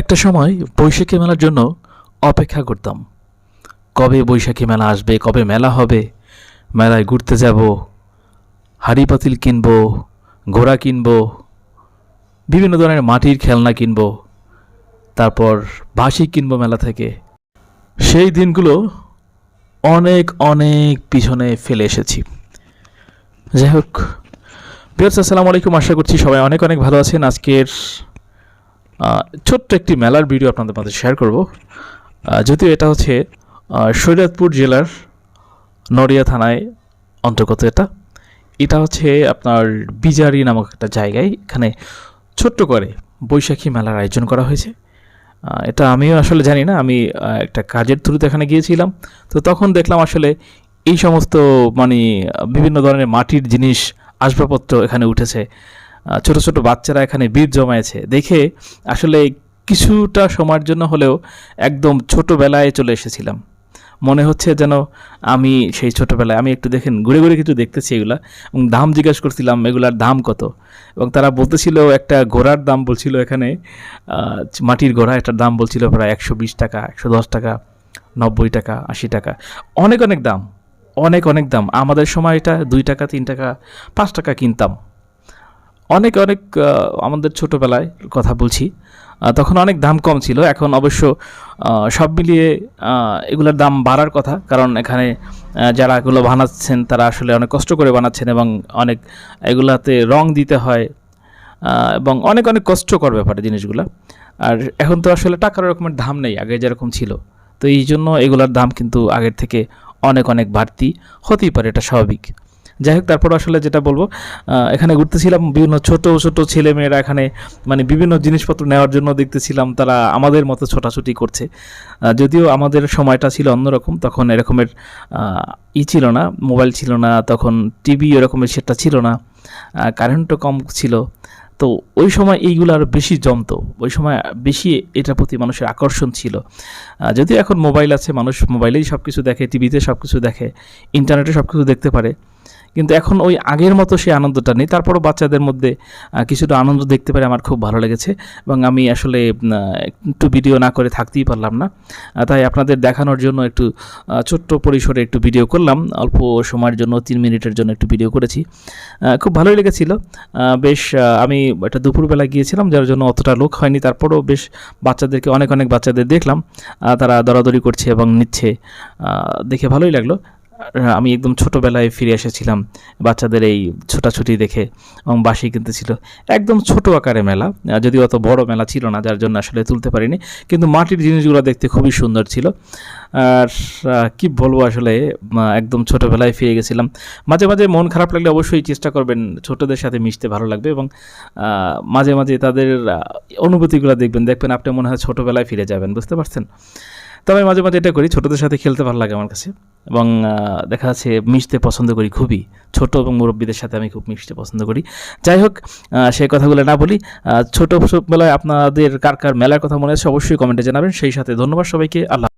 একটা সময় বৈশাখী মেলার জন্য অপেক্ষা করতাম। কবে বৈশাখী মেলা আসবে, কবে মেলা হবে, মেলায় ঘুরতে যাব, হাড়ি পাতিল কিনবো, ঘোড়া কিনবো, বিভিন্ন ধরনের মাটির খেলনা কিনবো, তারপর বাঁশি কিনবো মেলা থেকে। সেই দিনগুলো অনেক অনেক পিছনে ফেলে এসেছি। যাই হোক বিয়ার্স আসসালামু আলাইকুম। আশা করছি সবাই অনেক অনেক ভালো আছেন। আজকের ছোট্ট একটি মেলার ভিডিও আপনাদের মধ্যে শেয়ার করব। যদিও এটা হচ্ছে শরীয়তপুর জেলার নড়িয়া থানায় অন্তর্গত এটা। এটা হচ্ছে আপনার বিজারি নামক একটা জায়গায়। এখানে ছোট্ট করে বৈশাখী মেলার আয়োজন করা হয়েছে। এটা আমিও আসলে জানি না, আমি একটা কাজের থ্রুতে এখানে গিয়েছিলাম। তো তখন দেখলাম আসলে এই সমস্ত মানে বিভিন্ন ধরনের মাটির জিনিস, আসবাবপত্র এখানে উঠেছে। ছোট ছোট বাচ্চারা এখানে বীর জমায়েছে। দেখে আসলে কিছুটা সময়ের জন্য হলেও একদম ছোটোবেলায় চলে এসেছিলাম। মনে হচ্ছে যেন আমি সেই ছোটোবেলায়, আমি একটু দেখেন, ঘুরে ঘুরে কিছু দেখতেছি এগুলা এবং দাম জিজ্ঞাসা করছিলাম এগুলার দাম কত? এবং তারা বলতেছিল একটা ঘোড়ার দাম বলছিল এখানে মাটির ঘোড়া, এটার দাম বলছিল প্রায় একশো বিশ টাকা, একশো দশ টাকা, নব্বই টাকা, আশি টাকা। অনেক অনেক দাম, অনেক অনেক দাম। আমাদের সময় এটা দুই টাকা, তিন টাকা, পাঁচ টাকা কিনতাম। অনেক অনেক আমাদের ছোটোবেলায় কথা বলছি। তখন অনেক দাম কম ছিল। এখন অবশ্য সব মিলিয়ে এগুলোর দাম বাড়ার কথা। কারণ এখানে যারা এগুলো বানাচ্ছেন, তারা আসলে অনেক কষ্ট করে বানাচ্ছেন এবং অনেক, এগুলাতে রং দিতে হয় এবং অনেক অনেক কষ্টকর ব্যাপারে জিনিসগুলো। আর এখন তো আসলে টাকার রকমের দাম নেই, আগে যেরকম ছিল। তো এই জন্য এগুলোর দাম কিন্তু আগের থেকে অনেক অনেক বাড়তি। হতেই পারে, এটা স্বাভাবিক। যাই হোক তারপর আসলে যেটা বলব এখানে ঘুরতেছিলাম বিভিন্ন ছোট ছোট ছেলে মেয়েরা এখানে মানে বিভিন্ন জিনিসপত্র নেওয়ার জন্য দেখতেছিলাম, তারা আমাদের মতো ছোটাছুটি করছে। যদিও আমাদের সময়টা ছিল অন্যরকম, তখন এরকমের ই ছিল না, মোবাইল ছিল না, তখন টিভি এরকমের সেটা ছিল না কারেন্টও কম ছিল। তো ওই সময় এইগুলো আরও বেশি জমতো, ওই সময় বেশি এটার প্রতি মানুষের আকর্ষণ ছিল। যদিও এখন মোবাইল আছে, মানুষ মোবাইলেই সব কিছু দেখে, টিভিতে সব কিছু দেখে, ইন্টারনেটে সব কিছু দেখতে পারে। কিন্তু এখন ওই আগের মতো সেই আনন্দটা নেই। তারপরও বাচ্চাদের মধ্যে কিছুটা আনন্দ দেখতে পারে আমার খুব ভালো লেগেছে এবং আমি আসলে একটু ভিডিও না করে থাকতেই পারলাম না। তাই আপনাদের দেখানোর জন্য একটু ছোট্ট পরিসরে একটু ভিডিও করলাম। অল্প সময়ের জন্য, তিন মিনিটের জন্য একটু ভিডিও করেছি। খুব ভালোই লেগেছিল। বেশ আমি একটা দুপুরবেলা গিয়েছিলাম, যার জন্য অতটা লোক হয়নি। তারপরও বেশ বাচ্চাদেরকে, অনেক অনেক বাচ্চাদের দেখলাম। তারা দরাদরি করছে এবং নিচ্ছে। দেখে ভালোই লাগল। আমি একদম ছোটোবেলায় ফিরে এসেছিলাম, বাচ্চাদের এই ছোটাছুটি দেখে, এবং বাসি কিনতেছিল। একদম ছোট আকারে মেলা যদিও অত বড় মেলা ছিল না, যার জন্য আসলে তুলতে পারিনি, কিন্তু মাটির জিনিসগুলো দেখতে খুবই সুন্দর ছিল। আর কি বলব আসলে একদম ছোটোবেলায় ফিরে গেছিলাম। মাঝে মাঝে মন খারাপ লাগলে অবশ্যই চেষ্টা করবেন ছোটদের সাথে মিশতে ভালো লাগবে, এবং মাঝে মাঝে তাদের অনুভূতিগুলো দেখবেন দেখবেন আপনি মনে হয় ছোটোবেলায় ফিরে যাবেন, বুঝতে পারছেন? তবে মাঝে মাঝে এটা করি, ছোটদের সাথে খেলতে ভালো লাগে আমার কাছে। এবং দেখা যাচ্ছে মিশতে পছন্দ করি খুবই। ছোট এবং মুরব্বীদের সাথে আমি খুব মিশতে পছন্দ করি। যাই হোক সেই কথাগুলো না বলি ছোটো বেলায় আপনাদের কার কার মেলার কথা মনে আছে অবশ্যই কমেন্টে জানাবেন। সেই সাথে ধন্যবাদ সবাইকে। আল্লাহ